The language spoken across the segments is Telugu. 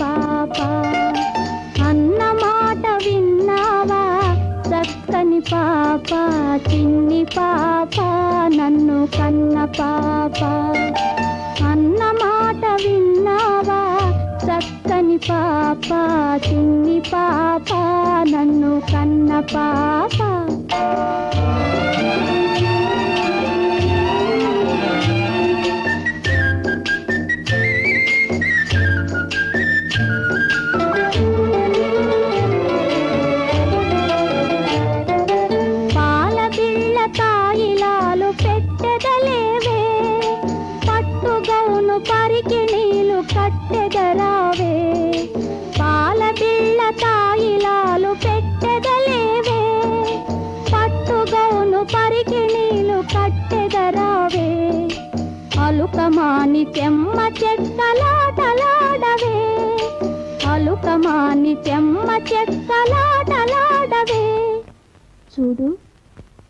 పాప అన్న మాట విన్నావా? చక్కని పాప చిన్ని పాప నన్ను కన్న పాప. అన్న మాట విన్నావా? చక్కని పాప చిన్ని పాప నన్ను కన్న పాప. పట్టు గౌను పరికి నీళ్ళు కట్టెదరావే? పాల బిళ్ళ తాయిలాలు పెట్టెదలేవే? పట్టు గౌను పరికి నీళ్ళు కట్టెదరావే? అలుకమాని చెమ్మ చెక్కలాటలాడవే? అలుకమాని చెమ్మ చెక్కలాటలాడవే? చూడు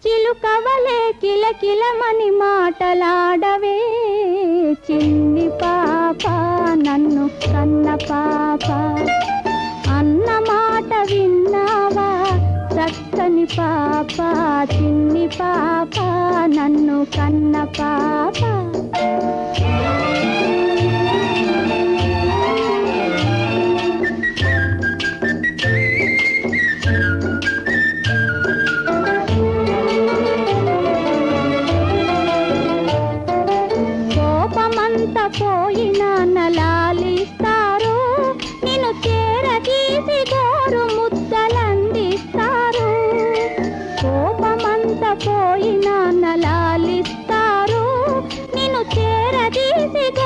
చిలుకవలే కిలకిలమని మాటలాడవే. పాప చిన్ని పాప నన్ను కన్న పాప. కోపమంత పోయినా నలాలిస్తారు నిన్ను చేరదీసి से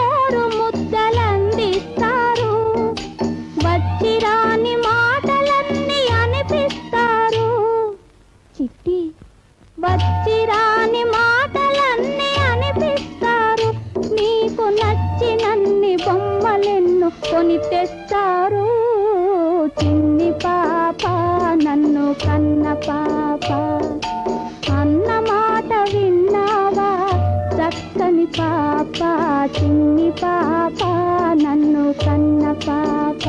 పాప చిన్ని పాప నన్ను కన్న పాప.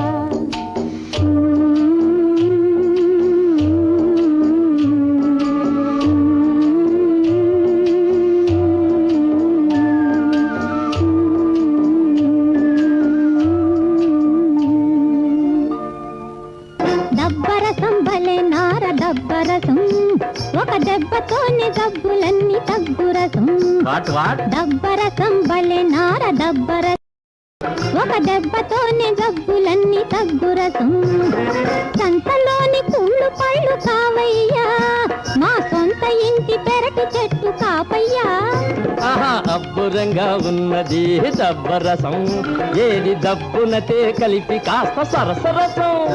దబ్బరసం భలే దబ్బరసం ఒక దెబ్బతోనే వాట్ వాట్ దబ్బరసం భలే నార దబ్బరసం. ఒక దెబ్బతోనే గబ్బులన్నీ తగ్గురసం. సంతలోని కుళ్ళు పళ్ళు కావయ్యా. మా సొంత ఇంటి పెరటి చెట్టు కాపయ్యా. అబ్బురంగా ఉన్నది దబ్బరసం. ఏది దబ్బునతే కలిపి కాస్త సరసరసం.